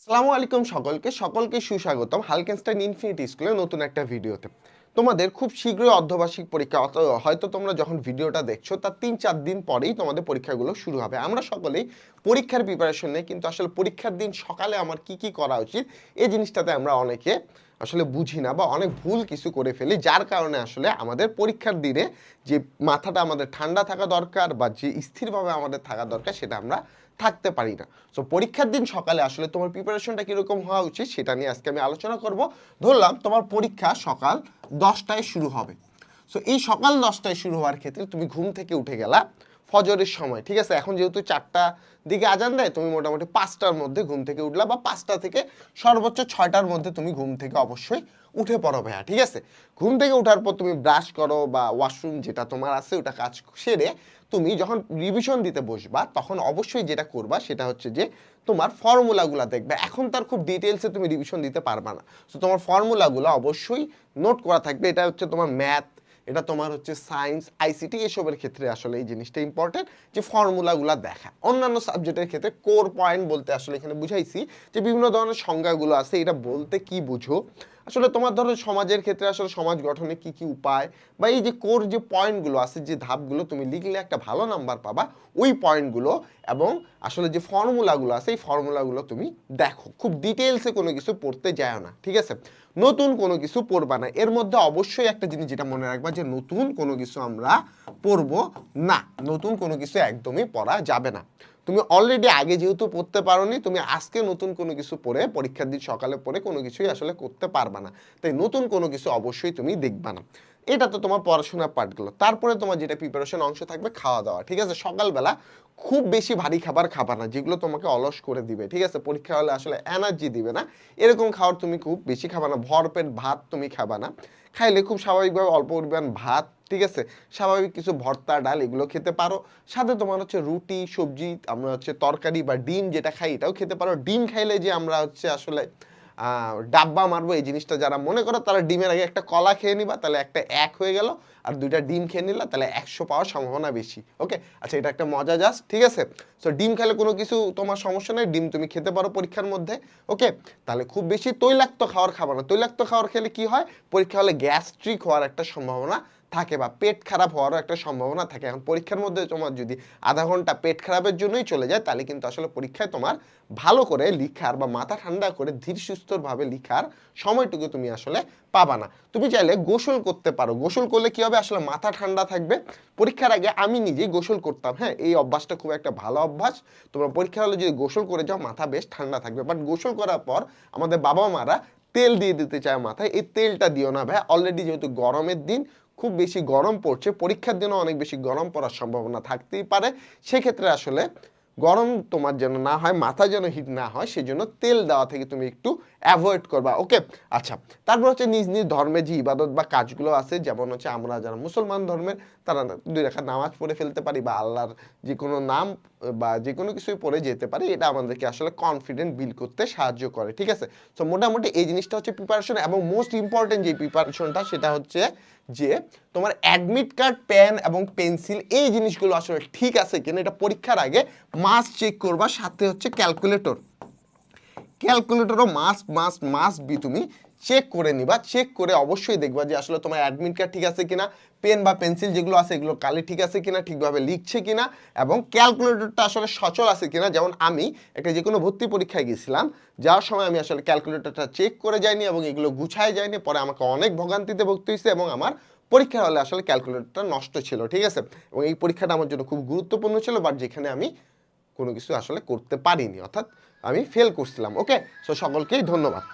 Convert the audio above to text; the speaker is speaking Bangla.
আসসালামু আলাইকুম সকলকে সকলকে সুস্বাগতম হালকেনস্টাইন ইনফিনিটি স্কুলে নতুন একটা ভিডিওতে। তোমাদের খুব শীঘ্রই অর্ধবার্ষিক পরীক্ষা হয়তো তোমরা যখন ভিডিওটা দেখছ, তার তিন চার দিন পরেই তোমাদের পরীক্ষাগুলো শুরু হবে। আমরা সকলেই পরীক্ষার প্রিপারেশন নেই কিন্তু আসলে পরীক্ষার দিন সকালে আমার কি কি করা উচিত, এই জিনিসটাতে আমরা অনেকে আসলে বুঝি না বা অনেক ভুল কিছু করে ফেলি, যার কারণে আসলে আমাদের পরীক্ষার দিনে যে মাথাটা আমাদের ঠান্ডা থাকা দরকার বা যে স্থিরভাবে আমাদের থাকা দরকার সেটা আমরা থাকতে পারি না। সো পরীক্ষার দিন সকালে আসলে তোমার প্রিপারেশনটা কীরকম হওয়া উচিত সেটা নিয়ে আজকে আমি আলোচনা করব। ধরলাম তোমার পরীক্ষা সকাল দশটায় শুরু হবে। সো এই সকাল দশটায় শুরু হওয়ার ক্ষেত্রে তুমি ঘুম থেকে উঠে গেলা ফজরের সময়, ঠিক আছে? এখন যেহেতু চারটা দিকে আজান দেয়, তুমি মোটামুটি পাঁচটার মধ্যে ঘুম থেকে উঠলা বা পাঁচটা থেকে সর্বোচ্চ ছয়টার মধ্যে তুমি ঘুম থেকে অবশ্যই উঠে পড়ো ভাইয়া, ঠিক আছে? ঘুম থেকে ওঠার পর তুমি ব্রাশ করো বা ওয়াশরুম যেটা তোমার আছে, ওটা কাজ সেরে তুমি যখন রিভিশন দিতে বসবা, তখন অবশ্যই যেটা করবা সেটা হচ্ছে যে তোমার ফর্মুলাগুলো দেখবে। এখন তার খুব ডিটেলসে তুমি রিভিশন দিতে পারবা না। তো তোমার ফর্মুলাগুলো অবশ্যই নোট করা থাকবে। এটা হচ্ছে তোমার ম্যাথ এটা তোমার হচ্ছে সায়েন্স আইসিটি এসবের ক্ষেত্রে আসলে এই জিনিসটা ইম্পর্টেন্ট যে ফর্মুলাগুলো দেখা। অন্যান্য সাবজেক্টের ক্ষেত্রে কোর পয়েন্ট বলতে আসলে এখানে বুঝাইছি যে বিভিন্ন ধরনের সংজ্ঞাগুলো আছে, এটা বলতে কি বুঝো? আসলে তোমার ধরো সমাজের ক্ষেত্রে আসলে সমাজ গঠনে কি কি উপায় বা এই যে কোর যে পয়েন্টগুলো আছে, যে ধাপগুলো তুমি লিখলে একটা ভালো নাম্বার পাবা, ওই পয়েন্টগুলো এবং আসলে যে ফর্মুলাগুলো আছে, এই ফর্মুলাগুলো তুমি দেখো। খুব ডিটেলসে কোনো কিছু পড়তে যায় না, ঠিক আছে? নতুন কোনো কিছু পড়বা না। এর মধ্যে অবশ্যই একটা জিনিস যেটা মনে রাখবা যে নতুন কোনো কিছু আমরা পড়ব না। নতুন কোনো কিছু একদমই পড়া যাবে না। তুমি অলরেডি আগে যেহেতু পড়তে পারোনি, তুমি আজকে নতুন কোনো কিছু পড়ে, পরীক্ষার দিন সকালে পড়ে কোনো কিছুই আসলে করতে পারবা না। তাই নতুন কোনো কিছু অবশ্যই তুমি দেখবা না। এটা তো তোমার পড়াশোনার পার্টগুলো তারপরে তোমার যেটা প্রিপারেশন অংশ থাকবে খাওয়া দাওয়া ঠিক আছে? সকালবেলা খুব বেশি ভারী খাবার খাবা না, যেগুলো তোমাকে অলস করে দিবে, ঠিক আছে? পরীক্ষা হলে আসলে এনার্জি দিবে না। এরকম খাবার তুমি খুব বেশি খাবা না ভরপেট ভাত তুমি খাবা না। খাইলে খুব স্বাভাবিকভাবে অল্প পরিমাণ ভাত, ঠিক আছে? স্বাভাবিক কিছু ভর্তা, ডাল এগুলো খেতে পারো। সাথে তোমার হচ্ছে রুটি, সবজি, আমরা হচ্ছে তরকারি বা ডিম যেটা খাই এটাও খেতে পারো। ডিম খাইলে যে আমরা হচ্ছে আসলে ডাব্বা মারবো, এই জিনিসটা যারা মনে করো তারা ডিমের আগে একটা কলা খেয়ে নিবা, তাহলে একটা এক হয়ে গেল, আর দুইটা ডিম খেয়ে নিলা তাহলে একশো পাওয়ার সম্ভাবনা বেশি ওকে আচ্ছা এটা একটা মজা যাস ঠিক আছে? সো ডিম খেলে কোনো কিছু তোমার সমস্যা নেই, ডিম তুমি খেতে পারো পরীক্ষার মধ্যে ওকে তাহলে খুব বেশি তৈলাক্ত খাওয়ার খাবার না, তৈলাক্ত খাওয়ার খেলে কি হয়? পরীক্ষা হলে গ্যাস্ট্রিক হওয়ার একটা সম্ভাবনা থাকে বা পেট খারাপ হওয়ারও একটা সম্ভাবনা থাকে। এখন পরীক্ষার মধ্যে তোমার যদি আধা ঘণ্টা পেট খারাপের জন্যই চলে যায়, তাহলে কিন্তু আসলে পরীক্ষায় তোমার ভালো করে লিখার বা মাথা ঠান্ডা করে ধীর সুস্থভাবে লিখার সময়টুকু তুমি আসলে পাবা না। তুমি চাইলে গোসল করতে পারো। গোসল করলে কি হবে? আসলে মাথা ঠান্ডা থাকবে। পরীক্ষার আগে আমি নিজেই গোসল করতাম। হ্যাঁ এই অভ্যাসটা খুব একটা ভালো অভ্যাস। তোমরা পরীক্ষা হলে যদি গোসল করে যাও, মাথা বেশ ঠান্ডা থাকবে। বাট গোসল করার পর আমাদের বাবা মারা তেল দিয়ে দিতে চায় মাথায়। এই তেলটা দিও না ভাই। অলরেডি যেহেতু গরমের দিন খুব বেশি গরম পড়ছে। পরীক্ষার দিনও অনেক বেশি গরম পড়ার সম্ভাবনা থাকতেই পারে। সেক্ষেত্রে আসলে গরম তোমার যেন না হয়, মাথা যেন হিট না হয়, সেজন্য তেল দেওয়া থেকে তুমি একটু অ্যাভয়েড করবা ওকে আচ্ছা তারপর হচ্ছে নিজ নিজ ধর্মে যে ইবাদত বা কাজগুলো আছে, যেমন হচ্ছে আমরা যারা মুসলমান ধর্মের, তারা দুই রেখা নামাজ পড়ে ফেলতে পারি বা আল্লাহর যে কোনো নাম, বা যে কোনো কিছুই পড়ে যেতে পারি, এটা আমাদেরকে আসলে কনফিডেন্ট বিল করতে সাহায্য করে, ঠিক আছে? তো মোটামুটি এই জিনিসটা হচ্ছে প্রিপারেশন এবং মোস্ট ইম্পর্টেন্ট যে প্রিপারেশনটা সেটা হচ্ছে যে তোমার অ্যাডমিট কার্ড পেন এবং পেন্সিল এই জিনিসগুলো আসলে ঠিক আছে কিনা, এটা পরীক্ষার আগে মাস্ট চেক করবা, সাথে হচ্ছে ক্যালকুলেটর ক্যালকুলেটরও মাস্ট মাস্ট মাস্ট বি তুমি চেক করে নিবা। চেক করে অবশ্যই দেখবা যে আসলে তোমার অ্যাডমিট কার্ড ঠিক আছে কিনা পেন বা পেন্সিল যেগুলো আছে এগুলো কালি ঠিক আছে কিনা, ঠিকভাবে লিখছে কিনা এবং ক্যালকুলেটরটা আসলে সচল আছে কিনা। যেমন আমি একটা যে কোনো ভর্তি পরীক্ষায় গেছিলাম, যাওয়ার সময় আমি আসলে ক্যালকুলেটরটা চেক করে যাইনি এবং এগুলো গুছায় যায়নি পরে আমাকে অনেক ভোগান্তিতে ভুগতে হয়েছে এবং আমার পরীক্ষা হলে আসলে ক্যালকুলেটরটা নষ্ট ছিল, ঠিক আছে? এবং এই পরীক্ষাটা আমার জন্য খুব গুরুত্বপূর্ণ ছিল বাট যেখানে আমি কোনো কিছু আসলে করতে পারিনি অর্থাৎ আমি ফেল করছিলাম। ওকে সো সকলকেই ধন্যবাদ।